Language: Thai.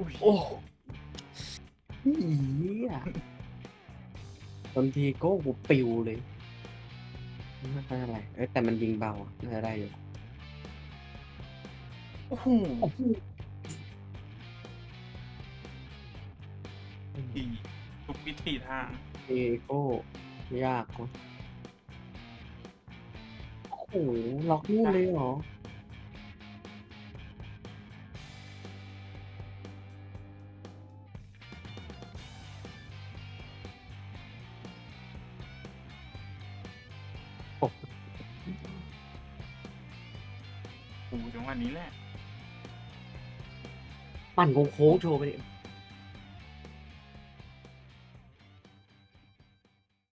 อีอะตอนทีโก้กูปิวเลยไม่ค่อยอะไรเอ้ยแต่มันยิงเบาอะน่าจะได้อยู่โอ้โหโอ้โหดีทุกวิธีทางทีโก้ยากวะโอ้โหล็อกนู่นเลยเหรอ โอ้โหจังหวะนี้แหละ ปั่นโค้งๆโชว์ไปดิ